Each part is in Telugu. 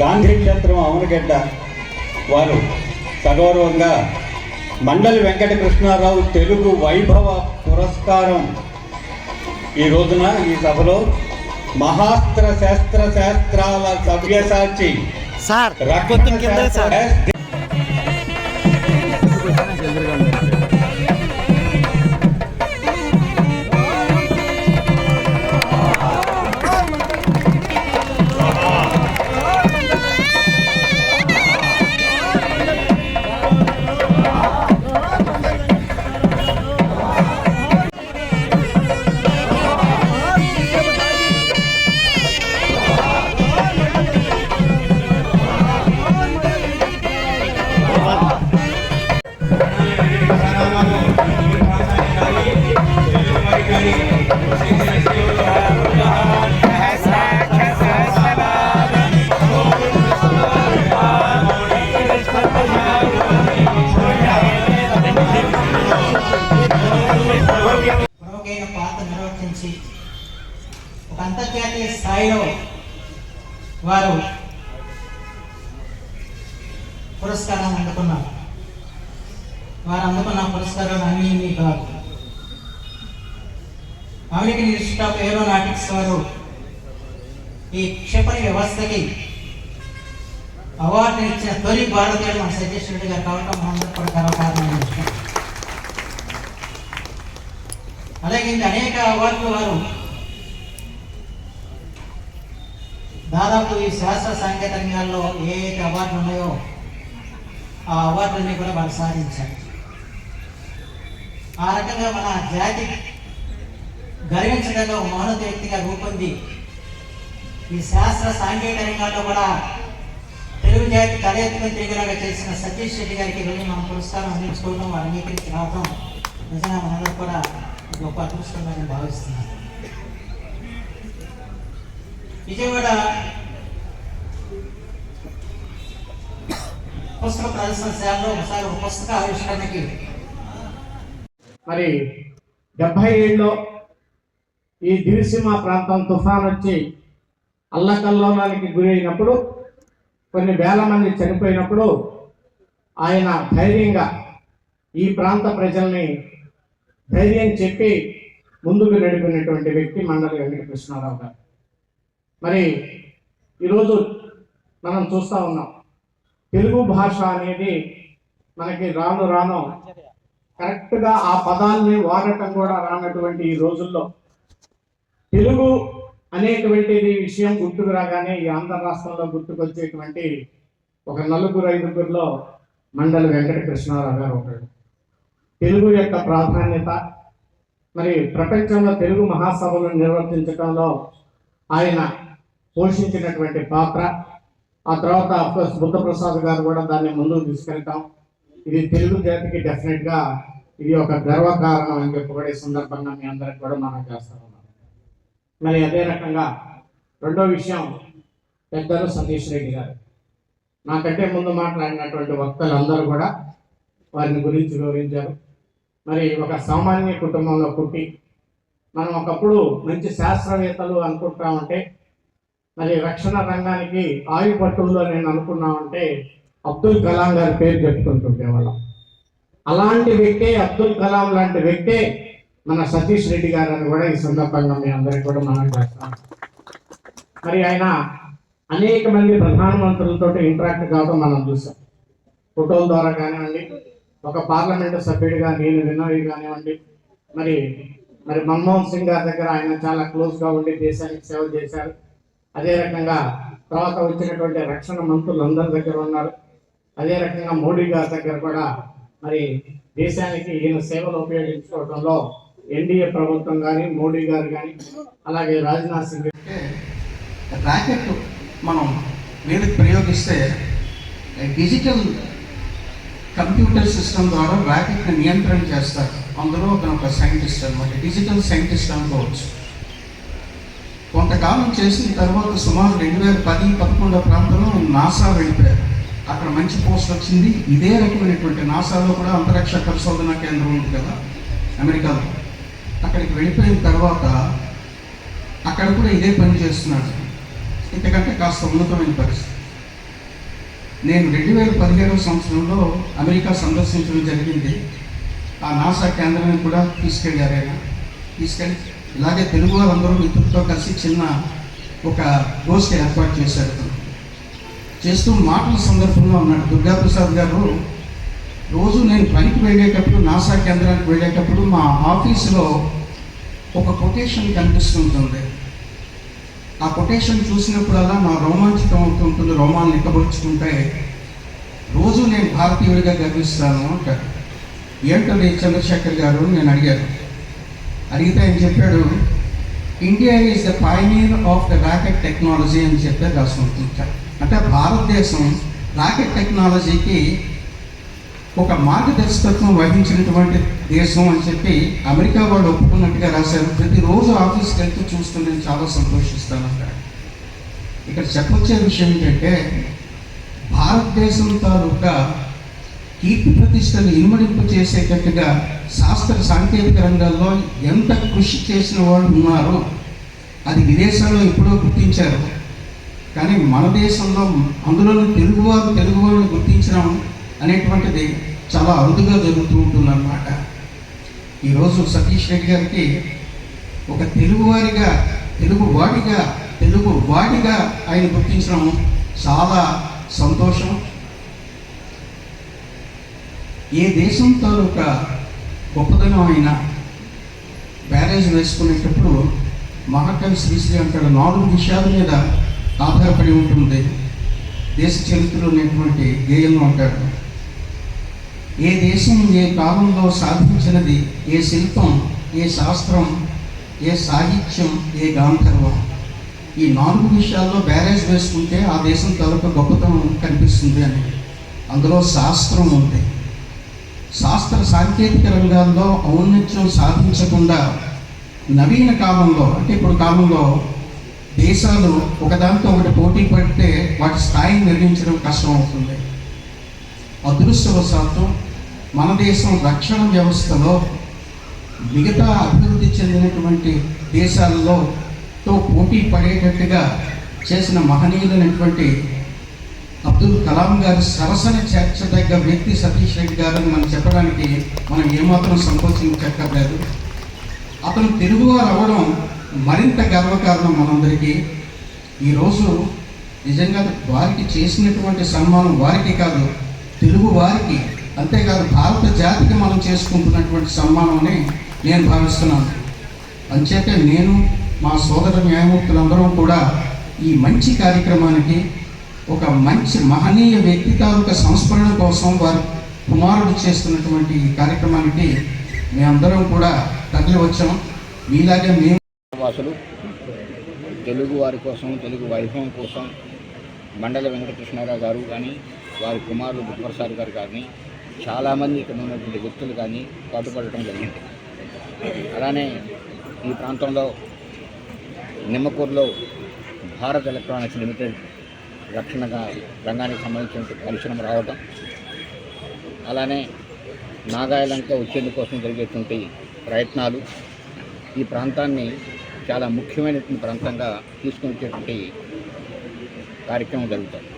గాంధీ క్షేత్రం అవనగడ్డ వారు సగౌరవంగా మండలి వెంకట కృష్ణారావు తెలుగు వైభవ పురస్కారం. ఈ రోజున ఈ సభలో మహాస్త్ర శాస్త్ర శాస్త్రాల సవ్యసాచి సార్ నుంచి. ఒక అంతర్జాతీయ స్థాయిలో వారు పురస్కారాన్ని అందుకున్నారు. వారు అందుకున్న పురస్కారాలు అన్ని ఇన్ని కాదు. అమెరికన్ ఇన్స్టిట్యూట్ ఆఫ్ ఏరోనాటిక్స్ వారు ఈ క్షిపణి వ్యవస్థకి అవార్డు ఇచ్చిన తొలి భారతీయుడు మన సతీష్ రెడ్డి గారు కావటం మనందరూ కూడా గర్వకారణమైన విషయం అలాగే ఇంకా అనేక అవార్డులు వారు. దాదాపు ఈ శాస్త్ర సాంకేతిక రంగాల్లో ఏ అయితే అవార్డులు ఉన్నాయో ఆ అవార్డులన్నీ కూడా వాళ్ళు సాధించారు. ఆ రకంగా మన జాతి గర్వించడంలో మహోన్నత వ్యక్తిగా రూపొంది ఈ శాస్త్ర సాంకేతిక రంగాల్లో కూడా తెలుగు జాతి తలెత్తుకుని తిరిగేలాగా చేసిన సతీష్ రెడ్డి గారికి వెళ్ళి మనం పురస్కారం అందించుకోవడం వారు అంగీకరించి రావడం నిజంగా మనందరూ కూడా గొప్ప అదృష్టంగా నేను భావిస్తున్నాను విజయవాడ పుస్తక ప్రదర్శనశాలలో ఒకసారి ఒక పుస్తక ఆవిష్కరణకి మరి డెబ్బై ఏళ్ళలో ఈ గిరిసీమ ప్రాంతం తుఫాన్ వచ్చి అల్లకల్లోలానికి గురైనప్పుడు కొన్ని వేల మంది చనిపోయినప్పుడు ఆయన ధైర్యంగా ఈ ప్రాంత ప్రజల్ని ధైర్యం చెప్పి ముందుకు నడిపినటువంటి వ్యక్తి మండలి వెంకటకృష్ణారావు గారు. మరి ఈరోజు మనం చూస్తూ ఉన్నాం తెలుగు భాష అనేది మనకి రాను రాను కరెక్ట్గా ఆ పదాల్ని వాడటం కూడా రానటువంటి ఈ రోజుల్లో తెలుగు అనేటువంటిది విషయం గుర్తుకు రాగానే ఈ ఆంధ్ర రాష్ట్రంలో గుర్తుకొచ్చేటువంటి ఒక నలుగురు ఐదుగురిలో మండలి వెంకటకృష్ణారావు గారు ఒకడు తెలుగు యొక్క ప్రాధాన్యత మరి ప్రపంచంలో తెలుగు మహాసభలను నిర్వర్తించడంలో ఆయన పోషించినటువంటి పాత్ర. ఆ తర్వాత అఫ్కోర్స్ బుద్ధప్రసాద్ గారు కూడా దాన్ని ముందుకు తీసుకెళ్తాం. ఇది తెలుగు జాతికి డెఫినెట్గా ఇది ఒక గర్వకారణం అని చెప్పి కూడా ఈ సందర్భంగా మీ అందరికి కూడా మనం చేస్తా ఉన్నాం. మరి అదే రకంగా రెండో విషయం పెద్దలు సతీష్ రెడ్డి గారు. నాకంటే ముందు మాట్లాడినటువంటి వక్తలందరూ కూడా వారిని గురించి వివరించారు. మరి ఒక సామాన్య కుటుంబంలో పుట్టి మనం ఒకప్పుడు మంచి శాస్త్రవేత్తలు అనుకుంటా ఉంటే మరి రక్షణ రంగానికి ఆయుపట్టుల్లో నేను అనుకున్నామంటే అబ్దుల్ కలాం గారి పేరు చెప్పుకుంటుంటే వాళ్ళం. అలాంటి వ్యక్తే అబ్దుల్ కలాం లాంటి వ్యక్తే మన సతీష్ రెడ్డి గారు అని కూడా ఈ సందర్భంగా మీ అందరికి కూడా మనం చేస్తాం. మరి ఆయన అనేక మంది ప్రధానమంత్రులతో ఇంటరాక్ట్ కావడం మనం చూసాం. ఫోటోల ద్వారా కానివ్వండి ఒక పార్లమెంటు సభ్యుడిగా నేను విన్నవి కానివ్వండి మరి మరి మన్మోహన్ సింగ్ గారి దగ్గర ఆయన చాలా క్లోజ్గా ఉండి దేశానికి సేవ చేశారు. అదే రకంగా తర్వాత వచ్చినటువంటి రక్షణ మంత్రులు అందరి దగ్గర ఉన్నారు. అదే రకంగా మోడీ గారి దగ్గర కూడా మరి దేశానికి ఈయన సేవలు ఉపయోగించుకోవడంలో ఎన్డీఏ ప్రభుత్వం కానీ మోడీ గారు కానీ అలాగే రాజ్నాథ్ సింగ్ ర్యాకెట్ మనం వీళ్ళకి ప్రయోగిస్తే డిజిటల్ కంప్యూటర్ సిస్టమ్ ద్వారా ర్యాకెట్ని నియంత్రణ చేస్తారు. అందులో అతను ఒక సైంటిస్ట్ అనమాట డిజిటల్ సైంటిస్ట్ అనుకోవచ్చు. కొంతకాలం చేసిన తర్వాత సుమారు రెండు వేల పది పదకొండో ప్రాంతంలో నాసా వెళ్ళిపోయారు. అక్కడ మంచి పోస్ట్ వచ్చింది. ఇదే రకమైనటువంటి నాసాలో కూడా అంతరిక్ష పరిశోధన కేంద్రం ఉంది కదా అమెరికాలో. అక్కడికి వెళ్ళిపోయిన తర్వాత అక్కడ కూడా ఇదే పని చేస్తున్నాడు. ఇంతకంటే కాస్త ఉన్నతమైన పరిస్థితి. నేను రెండు వేల పదిహేడవ సంవత్సరంలో అమెరికా సందర్శించడం జరిగింది. ఆ నాసా కేంద్రాన్ని కూడా తీసుకెళ్ళారు ఆయన. తీసుకెళ్ళి ఇలాగే తెలుగు వాళ్ళందరూ మిత్రులతో కలిసి చిన్న ఒక గోష్ఠి ఏర్పాటు చేశారు. చేస్తూ మాటల సందర్భంలో ఉన్నాడు దుర్గాప్రసాద్ గారు రోజు నేను పనికి వెళ్ళేటప్పుడు నాసా కేంద్రానికి వెళ్ళేటప్పుడు మా ఆఫీసులో ఒక కొటేషన్ కనిపిస్తుంటుంది ఆ కొటేషన్ చూసినప్పుడల్లా నా రోమాంచితం అవుతుంటుంది రోమాలు నిక్కబడుచుకుంటే రోజు నేను భారతీయుడిగా గర్విస్తాను అంటారు ఏంటది చంద్రశేఖర్ గారు నేను అడిగాను. అడిగితే ఆయన చెప్పాడు India is the pioneer of the rocket technology అని చెప్పే రాసుకుంటుంటారు అంటే భారతదేశం రాకెట్ టెక్నాలజీకి ఒక మార్గదర్శకత్వం వహించినటువంటి దేశం అని చెప్పి అమెరికా వాళ్ళు ఒప్పుకున్నట్టుగా రాశారు. ప్రతిరోజు ఆఫీస్కి వెళ్తూ చూస్తూ నేను చాలా సంతోషిస్తాను అక్కడ ఇక్కడ చెప్పొచ్చే విషయం ఏంటంటే భారతదేశం తాలూకా కీర్తి ప్రతిష్టను ఇనుమడింపు చేసేటట్టుగా శాస్త్ర సాంకేతిక రంగాల్లో ఎంత కృషి చేసిన వాళ్ళు ఉన్నారో అది విదేశాల్లో ఎప్పుడో గుర్తించారు. కానీ మన దేశంలో అందులోని తెలుగువారు తెలుగువారిని గుర్తించడం అనేటువంటిది చాలా అరుదుగా జరుగుతూ ఉంటుందన్నమాట. ఈరోజు సతీష్ రెడ్డి గారికి ఒక తెలుగువారిగా తెలుగు వాడిగా తెలుగు వాడిగా ఆయన గుర్తించడం చాలా సంతోషం. ఏ దేశం తాలూకా గొప్పదనం అయినా బ్యారేజ్ వేసుకునేటప్పుడు మహాకవి శ్రీశ్రీ అంటాడు నాలుగు విషయాల మీద ఆధారపడి ఉంటుంది. దేశ చరిత్రలో ఉన్నటువంటి గేయంలో అంటాడు. ఏ దేశం ఏ కాలంలో సాధించినది ఏ శిల్పం ఏ శాస్త్రం ఏ సాహిత్యం ఏ గాంధర్వం? ఈ నాలుగు విషయాల్లో బ్యారేజ్ వేసుకుంటే ఆ దేశం తాలూకా గొప్పతనం కనిపిస్తుంది అని. అందులో శాస్త్రం ఉంది. శాస్త్ర సాంకేతిక రంగాల్లో ఔన్నత్యం సాధించకుండా నవీన కాలంలో అంటే ఇప్పుడు కాలంలో దేశాలు ఒకదానితో ఒకటి పోటీ పడితే వాటి స్థాయిని నిర్మించడం కష్టం అవుతుంది. అదృష్టవశాత్తు మన దేశం రక్షణ వ్యవస్థలో మిగతా అభివృద్ధి చెందినటువంటి దేశాలలో తో పోటీ పడేటట్టుగా చేసిన మహనీయులైనటువంటి అబ్దుల్ కలాం గారి సరసన చేర్చదగ్గ వ్యక్తి సతీష్ రెడ్డి గారు అని మనం చెప్పడానికి మనం ఏమాత్రం సంకోచించక్కర్లేదు. అతను తెలుగువారు అవ్వడం మరింత గర్వకారణం మనందరికీ. ఈరోజు నిజంగా వారికి చేసినటువంటి సన్మానం వారికి కాదు తెలుగు వారికి అంతేకాదు భారత జాతికి మనం చేసుకుంటున్నటువంటి సన్మానమని నేను భావిస్తున్నాను. అంచేత నేను మా సోదర న్యాయమూర్తులందరం కూడా ఈ మంచి కార్యక్రమానికి ఒక మంచి మహనీయ వ్యక్తి తాలూకా సంస్మరణ కోసం వారు కుమారుడు చేస్తున్నటువంటి ఈ కార్యక్రమానికి మేమందరం కూడా తరలి వచ్చాం. మీలాగే మేము వాసులు తెలుగు వారి కోసం తెలుగు వైభవం కోసం మండల వెంకటకృష్ణారావు గారు కానీ వారి కుమారులు బుద్ధప్రసాద్ గారు కానీ చాలామంది ఇక్కడ ఉన్నటువంటి వ్యక్తులు కానీ పాటుపడటం జరిగింది. అలానే ఈ ప్రాంతంలో నిమ్మకూరులో భారత్ ఎలక్ట్రానిక్స్ లిమిటెడ్ రక్షణ రంగానికి సంబంధించిన పరిశ్రమ రావటం అలానే నాగాయలంక వచ్చేందుకోసం జరిగేటువంటి ప్రయత్నాలు ఈ ప్రాంతాన్ని చాలా ముఖ్యమైనటువంటి ప్రాంతంగా తీసుకుని వచ్చేటువంటి కార్యక్రమం జరుగుతుంది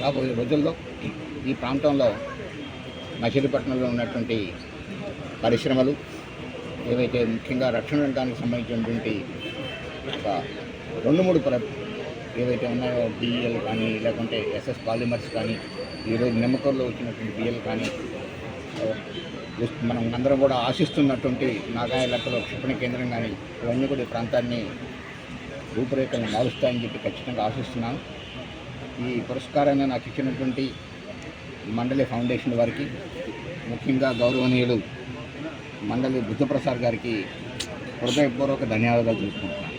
రాబోయే రోజుల్లో ఈ ప్రాంతంలో మచిలీపట్నంలో ఉన్నటువంటి పరిశ్రమలు ఏవైతే ముఖ్యంగా రక్షణ రంగానికి సంబంధించినటువంటి ఒక రెండు మూడు ప్ర ఏవైతే ఉన్నాయో బిఎల్ కానీ లేకుంటే ఎస్ఎస్ పాలిమర్స్ కానీ ఈరోజు నిమ్మకూరులో వచ్చినటువంటి బిఎల్ కానీ మనం అందరం కూడా ఆశిస్తున్నటువంటి నాగాయ లెక్కలో క్షిపణి కేంద్రం కానీ ఇవన్నీ కూడా ఈ ప్రాంతాన్ని రూపురేఖలను మారుస్తాయని చెప్పి ఖచ్చితంగా ఆశిస్తున్నాను. ఈ పురస్కారాన్ని నాకు ఇచ్చినటువంటి మండలి ఫౌండేషన్ వారికి ముఖ్యంగా గౌరవనీయులు మండలి బుద్ధప్రసాద్ గారికి హృదయపూర్వక ధన్యవాదాలు తెలుసుకుంటున్నాను